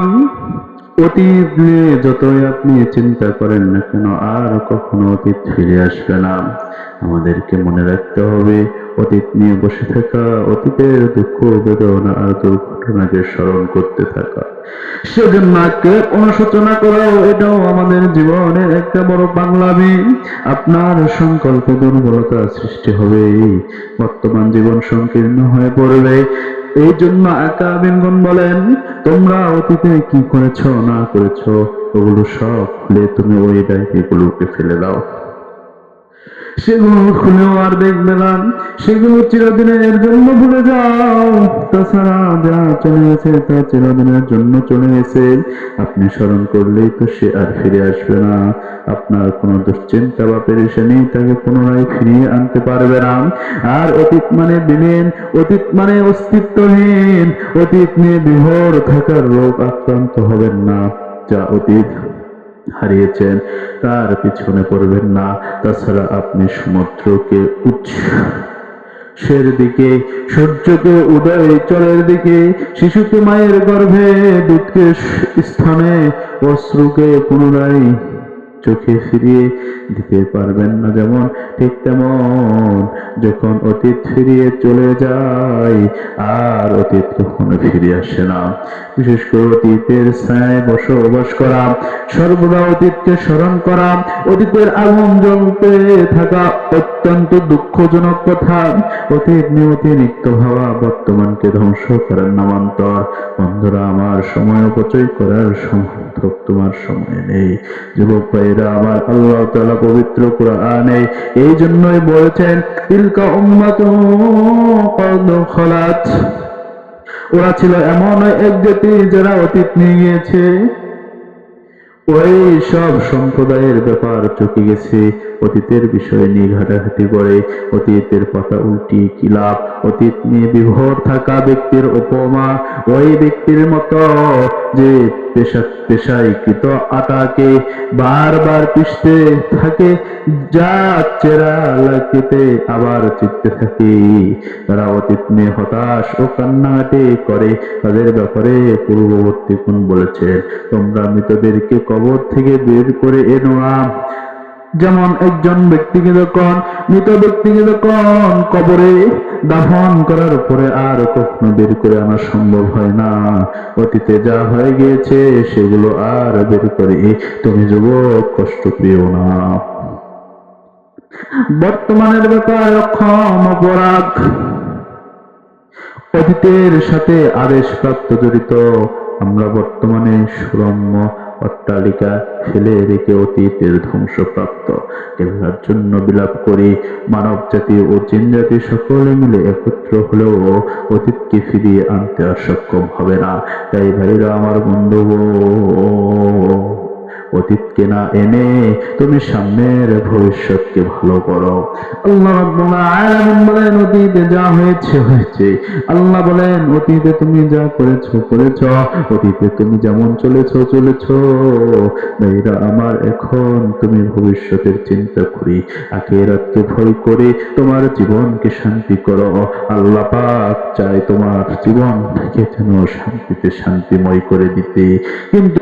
বন্ধুগণ অতীত নিয়ে যতই আপনি চিন্তা করেন না কেন, আর কখনো অতীত ফিরে আসবে না। আমাদেরকে মনে রাখতে হবে, অতীত নিয়ে বসে থাকা, অতীতের দুঃখ, বেদনা আর দুর্ঘটনাকে স্মরণ করতে থাকা। সেজন্য অনুশোচনা করাও, এটাও আমাদের জীবনের একটা বড় পাগলামি। আপনার সংকল্প দুর্বলতা সৃষ্টি হবে বর্তমান জীবন সংকীর্ণ হয়ে পড়বে। এই জন্য একা বিনগুন বলেন, তোমরা অতীতে কি করেছ, না করেছ, ওগুলো সব খুলে তুমি ওই ডায়েরিগুলোকে ফেলে দাও। সেগুলো খুলেও আর দেখবে না। সেগুলো চিরদিনের জন্য ভুলে যাও। তাছাড়া যা চলে গেছে তা চিরদিনের জন্য চলে গেছে। আপনি স্মরণ করলেই তো সে আর ফিরে আসবে না। আপনার কোনো দুশ্চিন্তা বা পেরেশানি তাকে পুনরায় ফিরিয়ে আনতে পারবে না। আর অতীত মানে বিলীন, অতীত মানে অস্তিত্বহীন। অতীত নিয়ে বিভোর থাকার রোগ আক্রান্ত হবেন না। যা অতীত হারিয়েছেন, তার পিছনে পড়বেন না। তাছাড়া আপনি সমুদ্রকে উৎসের দিকে, সূর্যকে উদয় চরের দিকে, শিশুকে মায়ের গর্ভে, দুধকে স্থানে, অশ্রুকে পুনরায় চোখে ফিরিয়ে দিতে পারবেন না যেমন, ঠিক তেমন যখন অতীত ফিরিয়ে চলে যায়, আর অতীত কখনো ফিরে আসে না। বিশেষ করে অতীতের ছায় বসবাস করা, সর্বদা অতীতকে স্মরণ করা, অতীতের আগুন জ্বলতে থাকা অত্যন্ত দুঃখজনক কথা। অতীত নিয়তি নিত্য ভাবা বর্তমানকে ধ্বংস করার নামান্তর। বন্ধুরা, আমার সময় অপচয় করার সময় তোমার সময় নেই। যুবক আমার আল্লাহ তালা পবিত্র কোরআনে এই জন্যই বলেছেন উম্মাত খলাত। ওরা ছিল এমন এক জাতি যারা অতীত নিয়ে গিয়েছে। ওই সব সম্প্রদায়ের ব্যাপার চুকে গেছে। অতীতের বিষয় নিয়ে ঘাটাঘাটি করে অতীতের পাতা উল্টি কি লাভ? অতীত নিয়ে বিভোর থাকা ব্যক্তির উপমা ওই ব্যক্তির মতো যে পেশা পেশায় কৃত আটাকে বারবার পিষতে থাকে, যা চেরা লাগিতে আবার চিপতে থাকে। তারা অতীত নিয়ে হতাশ ও কান্নাকাটি করে। তাদের ব্যাপারে পূর্ববর্তী কোন বলেছেন? তোমরা মৃতদেরকে কবর থেকে বের করে এনো যেমন একজন ব্যক্তিকে যখন, মৃত ব্যক্তিকে যখন কবরে দাফন করার পরে আর কখনো বের করে আনা সম্ভব হয় না। অতীতে যা হয়ে গিয়েছে, সেগুলো আর বের করে তুমি যুবক কষ্ট পেও না। বর্তমানের ব্যাপার, অক্ষম অপরাধ। অতীতের সাথে আদেশ প্রাপ্ত জড়িত, আমরা বর্তমানে সুরম্য অট্টালিকা ফেলে রেখে অতীতের ধ্বংসপ্রাপ্ত। কেল্লার জন্য বিলাপ করি মানব জাতি ও জিন জাতি সকলে মিলে একত্র হলেও অতীতকে ফিরিয়ে আনতে আর সক্ষম হবে না। তাই ভাইরা, আমার বন্ধু অতীতকে না এনে তুমি সামনের ভবিষ্যৎকে ভালো করো। আল্লাহ বলেন, অতীতে যা হয়েছে হয়েছে। আল্লাহ বলেন, অতীতে তুমি যা করেছ করেছ। অতীতে তুমি যেমন চলেছো চলেছো। মেয়েরা আমার, এখন তুমি ভবিষ্যতের চিন্তা করি আগে আখেরাতকে ভয় করে তোমার জীবনকে শান্তি করো। আল্লাহ পাক চাই তোমার জীবন থেকে যেন শান্তিতে, শান্তিময় করে দিতে। কিন্তু